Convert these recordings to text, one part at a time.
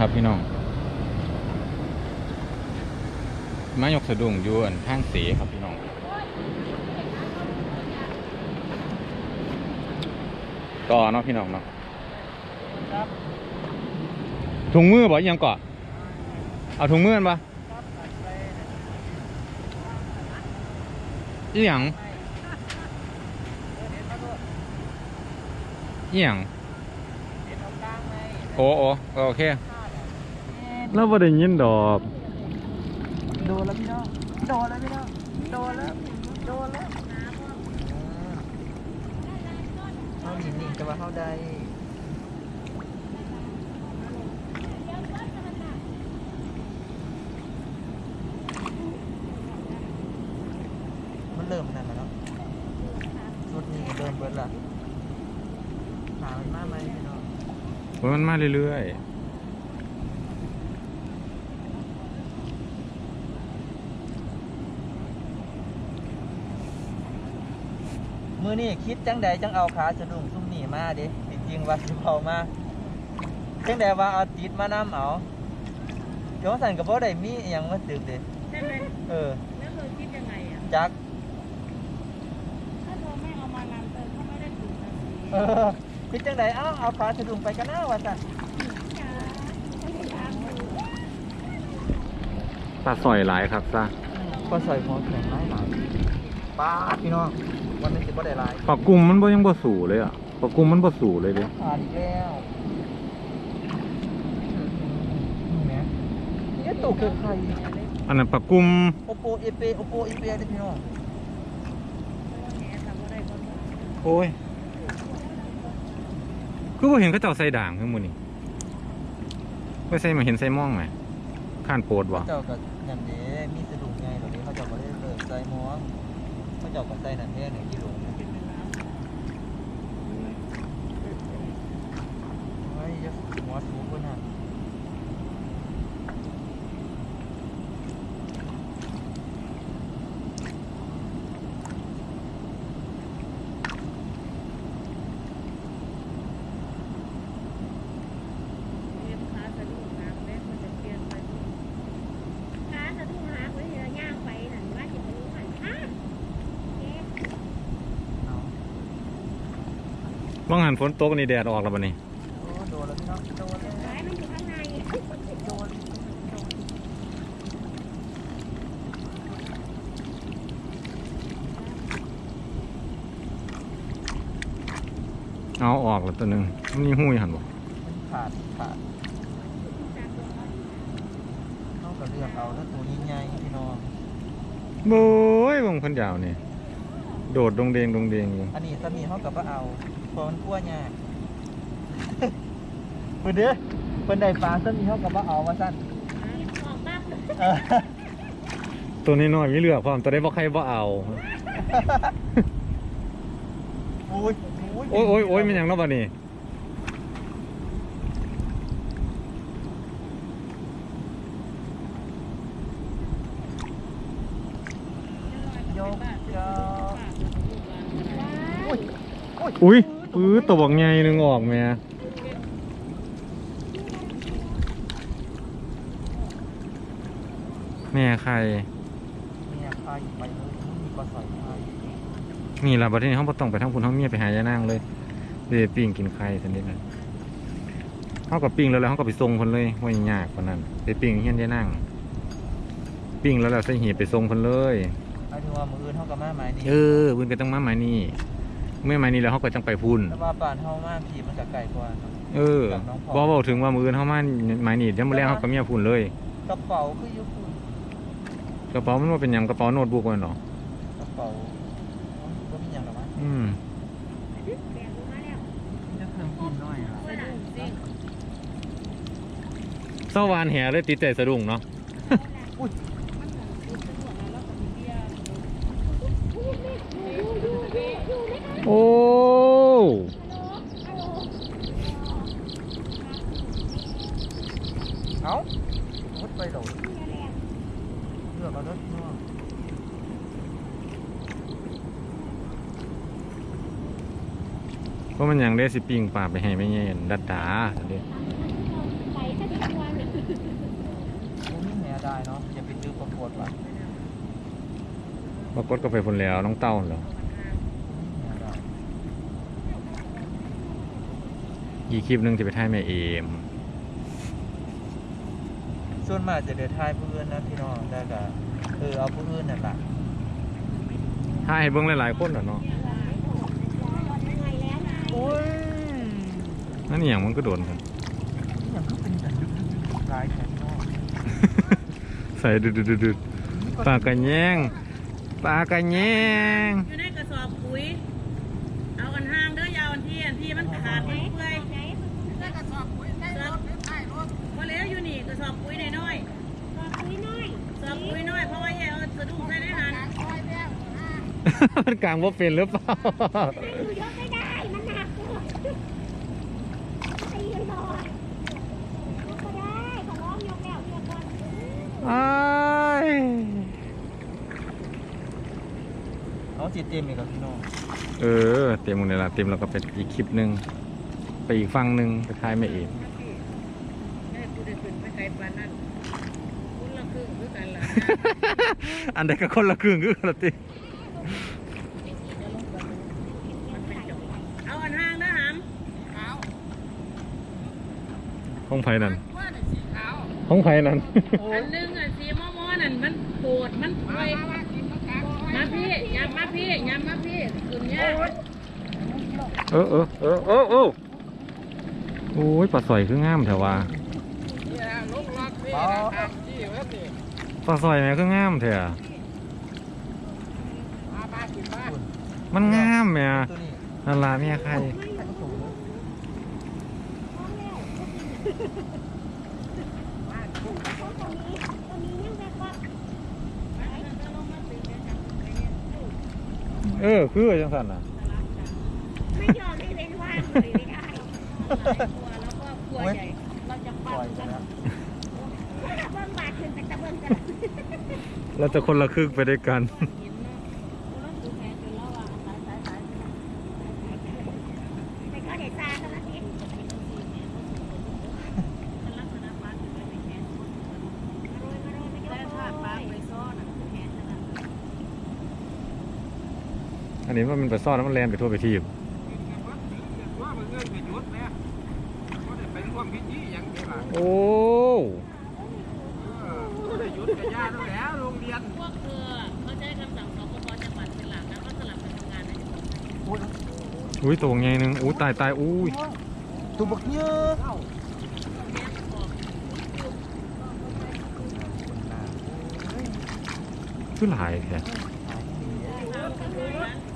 ครับพี่น้องมายกสะดุ้งอยวนทางเสครับพี่น้อง ต่อเนาะพี่น้องเนาะครับถุงมือบ่ยังเกาะเอาถุงมือกันปะครับตัดไปอีหยังเออเด็ดมาด้วยอีหยังเด็ดเอากลางไหมโอ้โอ้โอเคข้าว เนี่ยแล้วบ่ได้ยินดอก โดนแล้วพี่น้องโดนแล้วพี่น้องโดนแล้วโดนแล้วเขาหนีหนีจะว่าเขาได้มันเริ่มนั่นแล้วเนาะชุดนี้เริ่มเบิดละหามันมากไหมพี่น้องโอ้ยมันมาเรื่อย มือนี่คิดจังใดจังเอาขาสะดุ้งซุ่มหนีมาเดิจริงๆว่าสิเอามาจังใดว่าเอาติดมานำเอาโยงสันกับบ่ได้มีอหยังมาตึกเด้ใช่ไหมเออ แล้วเธอคิดยังไงอะ จักถ้าเธอไม่เอามานำเธอก็ไม่ได้ถูกภาษีเออคิดจังใดเอ้าเอาขาสะดุ้งไปกันนะว่าซั่นจ้าไม่ได้ทางถูกๆปลาสอยหลายครับซะก็ใส่หัวแข็งหลายหลายป้าดพี่น้อง วันนี้สิบ่ได้หลายปลากุมมันบ่ยังบ่สู่เลยอะปลากุมมันบ่สู่เลยเด้ขาดอีกแล้วนี่แหมนี่ตกคือใครอันนั้นปลากุมโอโปเอเปโอโปเอเปเด้อพี่น้องแหมทำอะไรก็ได้โอ้ยคือบ่เห็นเขาเจ้าใส่ด่างคือมื้อนี้ไปใส่มาเห็นใส่ม่องไหมข้านโปดบ่เขาเจ้าก็อย่างนี้มีสะดุ้งไงเหล่านี้เขาเจ้าก็ได้เลิกใส่หม้องเขาเจ้าก็ใส่นั่นแท้หนึ่งกิโลไว้ยหัวสูงคนน่ะ เรียนค้าสะดุ้งหางเล็กมันจะเปลี่ยนไป ขาสะดุ้งหางไว้เดี๋ยวย่างไปนั่นว่าจะไปรู้หันอ้าแก เอา บ่หันฝนตกนี่แดดออกแล้วบัดนี้โอ้โดนแล้วพี่น้องโดนแล้วสายมันอยู่ข้างในโดนเอาออกแล้วตัวหนึงมันมีหุ้ยหั่นบ่มันขาดขาดเขาก็เลือกเอาแล้วตัวนี้ใหญ่พี่น้องโบ้ยเบิ่งเพิ่นยาวนี่ โดดดงเดงดงเดงอยู่อันนี้สามีเขากับว่าเอาเพราะมันกลัวยากเพิ่นเด้อเพิ่นได้ปลาสามีเขากับว่าเอาว่าสั้นออกปั๊บเออตัวนี้น้อยมีเหลือกพร้อมตัวได้บ่ใครบ่เอาโอ้ยโอ้ยโอ้ยโอ้ยมันหยังเนาะบัดนี้ยกยอโอ้ยโอ้ยอุ้ยปื้อตัวบักใหญ่หนึงออกแม่แม่ใครเนี่ยพายไปเลยมีปลาสอยพายนี่ล่ะบัดนี้เฮาบ่ต้องไปทางพุ่นเฮาเมียไปหายายนางเลยเดี๋ยวปิ้งกินไข่ซั่นเด้นะเฮาก็ปิ้งแล้วแล้วเฮาก็ไปส่งเพิ่นเลยบ่ยากกว่านั้นไปปิ้งเฮียนยายนางปิ้งแล้วแล้วใส่หีบไปส่งเพิ่นเลยหมายถึงว่ามืออื่นเขากับแม่ไม้นี่เออเพิ่นก็ต้องมาหมายนี่ เมื่อหมายนี่แล้วเฮาก็จังไปพุ่นแต่ว่าป่านเฮามากผีมันจะไกลกว่าครับเออกับน้องพรบ่เว้าถึงว่ามื้ออื่นเฮามาหมายนี่ยามมื้อแลงเฮาก็เมียพุ่นเลยกระเป๋าคืออยู่คุณกระเป๋ามันว่าเป็นหยังกระเป๋าโน้ตบุ๊กมันเนาะกระเป๋าก็มีอย่างหรอวะอืมแกงลงมาแล้วจะเครื่องกินน้อยอะสะดุ้งสิเศร้าวานแหเลยติดใจสะดุ้งเนาะมันเหมือนคือสะดวกแล้วเราก็มีเบียร์ โอ้เอ้ามุดไปโหลดเลือกเอารถเนาะเพราะมันหยังได้สิปิงปลาไปให้ไม่เย็นดัดดาซั่นเด้ไปถ้าจะชวนเนี่ยได้เนาะอย่าไปซื้อประกวดว่ะปรากฏก็ไปพุ่นแล้วน้องเต้าเหรอ เนี่ยได้ อีกคลิปหนึงจะไปถ่ายแม่เอมส่วนมากจะเดินทายผู้อื่นนะพี่น้องแต่ก็เออเอาผู้อื่นนั่นแหละถ่ายให้เบิ่งหลายๆคนน่ะเนาะโอ้ยนั่นอหย่างมันก็โดนกัน อย่างก็เป็นแต่ดึกๆลายแขนนอกใส่ดึดๆๆปลากระแยงปลากระแยง อยู่ในกระสอบปุ๋ย เอาอันห้างเด้อยาวอันที่อันที่มันขาดมันเปื่อยได้กระสอบปุ๋ยได้รถหรือใต้รถพอแล้วอยู่นี่กระสอบปุ๋ยน้อยๆ สอบปุ๋ยน้อยเพราะว่าแย่เอาสะดุ้งใส่ได้หัน มันกลางว่าเป็นหรือเปล่ายกไม่ได้ มันหนักตีกันหน่อยยกก็ได้ขอร้องยกแล้วเรียกก่อนอ้ายเอาสิเต็มอีกแล้วพี่น้องเออ เต็มหมดเลยละเต็มแล้วก็เป็นอีกคลิปหนึ่งไปอีกฝั่งหนึ่งไปถ่ายแม่เอมแม่กูได้ขึ้นไปไกลปานนั้นคุณละครึ่งคือกันล่ะอันใดก็คนละครึ่งคือกันละติ เอาอันห้างนะหามห้องไผ่นั่นห้องไผ่นั่นอันหนึงอะสีม่อๆนั่นมันโกรธมันไวมาพี่ยับมาพี่ยับมาพี่ขึ้นยากเออเออเออเออเออโอ้ยปลาสอยคืองามแถวว่าอ๋อปลาสอยแม่คืองามแถว มันงามแม่ตัวนี้นั่นล่ะเมียใครให้ผสมเลยตรงนี้ตรงนี้ยังแบบว่าเออคือจังสันน่ะ ไม่ยอมให้เว้นว่างเลยไม่ได้แล้วก็ครัวใหญ่ เราจะปปั้ล่อยนไปกันแล้วเบิ้งบาดขึ้นแต่ตะเบิ้งกัน เราจะคนละครึ่งไปด้วยกัน หินเนาะกูต้องดูแทนจนแล้วอะสายสายสาย แต่ก็เด็ดตาเท่านั้นเอง มันลักษณะปลาถึงไม่เป็นแขน มาโรยมาโรยไม่ แต่ ยอม ถ้าปลาไปซ่อนอะแขนขนาดนั้น อันนี้ว่ามันไปซ่อนแล้วมันแลนไปทั่วไปทีบว่ามันเงินไปยุดเนี่ยก็ได้ไปร่วมพิธีอย่างนี้ล่ะโอ้เออก็ได้ยุดกับญาติแล้วแหล้วโรงเรียนพวกเธอเขาใช้คำสั่งสปปจังหวัดเป็นหลักแล้วก็สลับกันทำงานในจังหวัดโอ้ยอุ้ยตัวใหญ่หนึงอุ้ยตายตายอุ้ยตัวบักเยอะแม่ประกอบคือหลายแท้ยุดอุ้ย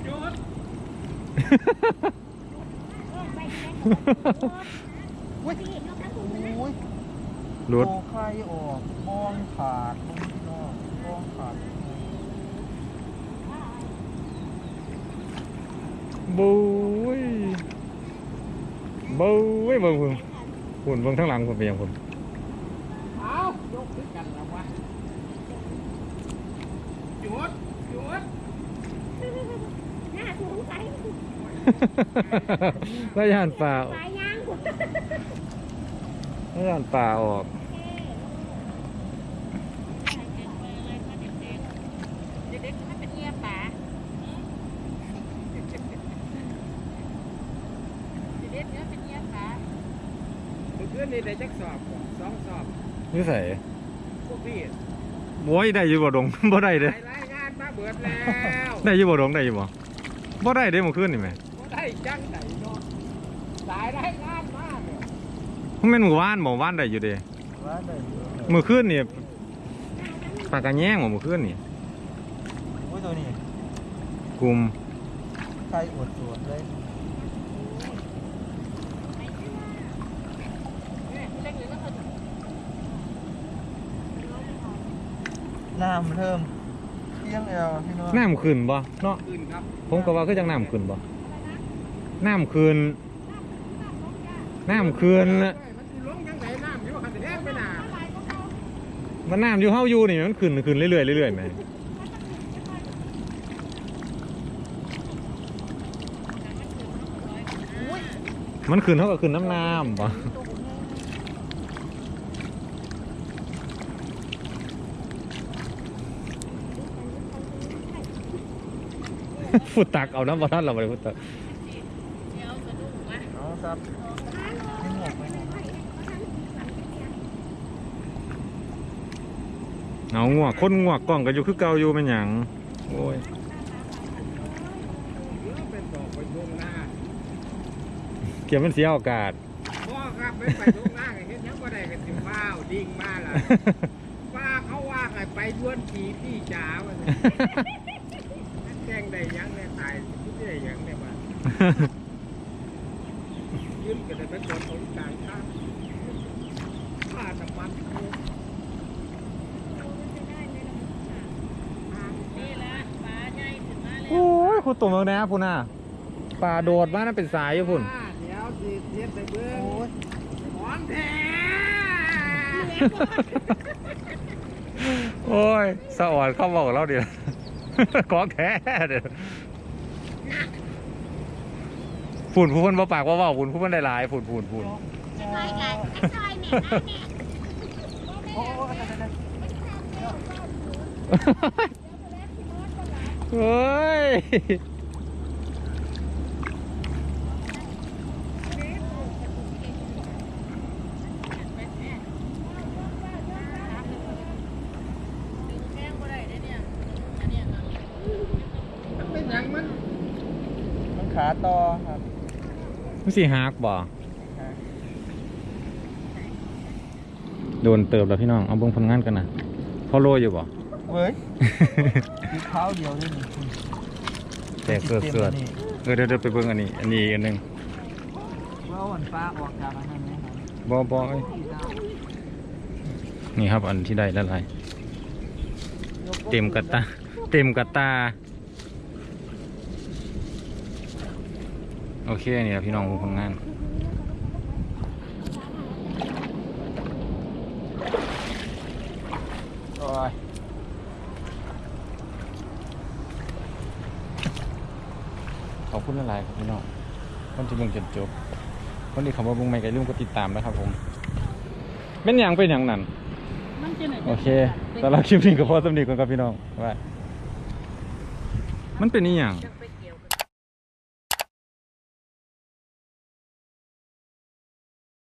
พี่น กทั้งถุงเลยนะโอ้ยรถโตไข่ออกมองขาดพี่น้องมองขาดบุ้ยบุ้ยเบิ่งพุ่นพุ่นเบิ่งทั้งหลังพุ่นไปยังพุ่นเอายกขึ้นกันแล้ววะหยุดหยุด หน้าสูงไป แล้วยานป่าสายยางกูแล้วยานป่าออกเด็กๆให้เป็นเงียบป๋าเด็กๆเนี่ยเป็นเงียบป๋าเมื่อคืนนี่ได้จักสอบสองสอบนี่ใส่พวกพี่โว้ยได้อยู่บ่ดงบ่ได้เด้ไปรายงานมาเบิดแล้ว ได้อยู่บ่ดงได้อยู่บ่บ่ได้เด้เมื่อคืนนี่แหมบ่ ได้จังไหนเนาะสายรายงานมาเนี่ยมันแม่นหมู่บ้านบ่ว่านได้อยู่เด้ว่าได้เยอะเลยเมื่อคืนนี่ปากกระแยงบ่เมื่อคืนนี่โอ้ยตัวนี้กลุ่มไข่อวดสวนเลย น้ำเริ่มเที่ยงเอวพี่น้องน้ำขึ้นบ่เนาะคืนครับผมก็ว่าคือจังน้ำขึ้นบ่ น้ำคืน น้ำคืนนะมันน้ำอยู่เฮาอยู่นี่มันขึ้นขึ้นเรื่อยๆเรื่อยๆไหมมันขึ้นเท่ากับขึ้นน้ำน้ำปะฟุตตักเอาน้ำบอลทัดเราไปฟุตตัก ครับไม่หมวกไปไหนเอางวกคนงวกกล้องก็อยู่คือเก่าอยู่แมันหยังโอ้ยหรือเป็นบอกไปลงหน้าเกี่ยวมันเสียโอกาสพ่อครับไปไปลงหน้ากันเห็นยังบ่ได้กันสิว้าวดิ่งมาล่ะว่าเขาว่าให้ไปย้วนผีพี่จ๋าว่าซั่นนั่นแจ้งได้ยังเนี่ยตายที่ได้ยังเนี่ยว่า ยืนกันได้ไปกดของกลางทางค่าน้ำมันนี่ละปลาใหญ่ขึ้นมาแล้วโอ้ยคุณตัวเมืองนะพุ่นน่ะปลาโดดมานั่นเป็นสายอยู่พุ่นเดี๋ยวสิเทียบไปเบิ่งโอ้ยของแท้โอ้ยสะอ่อนเข้าบอกเราเดี๋ยวของแท้เดี๋ยว ฝุ่นผู้คนบ่ปากว่าเว่าฝุ่นผู้คนได้หลายฝุ่นฝุ่นฝุ่นซอยกันซอยแม่นะแม่โอ้ยเฮ้ยดึงแข้งบ่ได้เด้เนี่ยอันเนี้ยนะมันเป็นหยังมันมันขาต่อครับ มันสิฮักบ่โดนเติบแล้วพี่น้อง เอาเบิ่งผลงานกันนะพอโลอยู่บ่เว้ยมีเท้าเดียวด้วยนี่แตกเสือเสือดเออเดี๋ยวเดี๋ยวไปเบิ่งอันนี้ อันนี้อีกอันหนึงว่าเอาวันฟ้าออกจากอันนั้นไหมครับบ่บ่เอ้ยนี่ครับอันที่ได้ละลายเต็มกระตา เต็มกระตา โอเคนี่แหละพี่น้องผลงานโอ้ยขอบคุณหลายๆครับพี่น้องคนที่เบิ่งจนจบคนที่เขามาเบิ่งไม่ก็อย่าลืมกดติดตามนะครับผมเป็นอย่างเป็นอย่างนั้นมันจะไหนโอเคสำหรับคลิปนี้ก็พอสำนีก่อนครับพี่น้องว่ามันเป็นอีหยังจะไป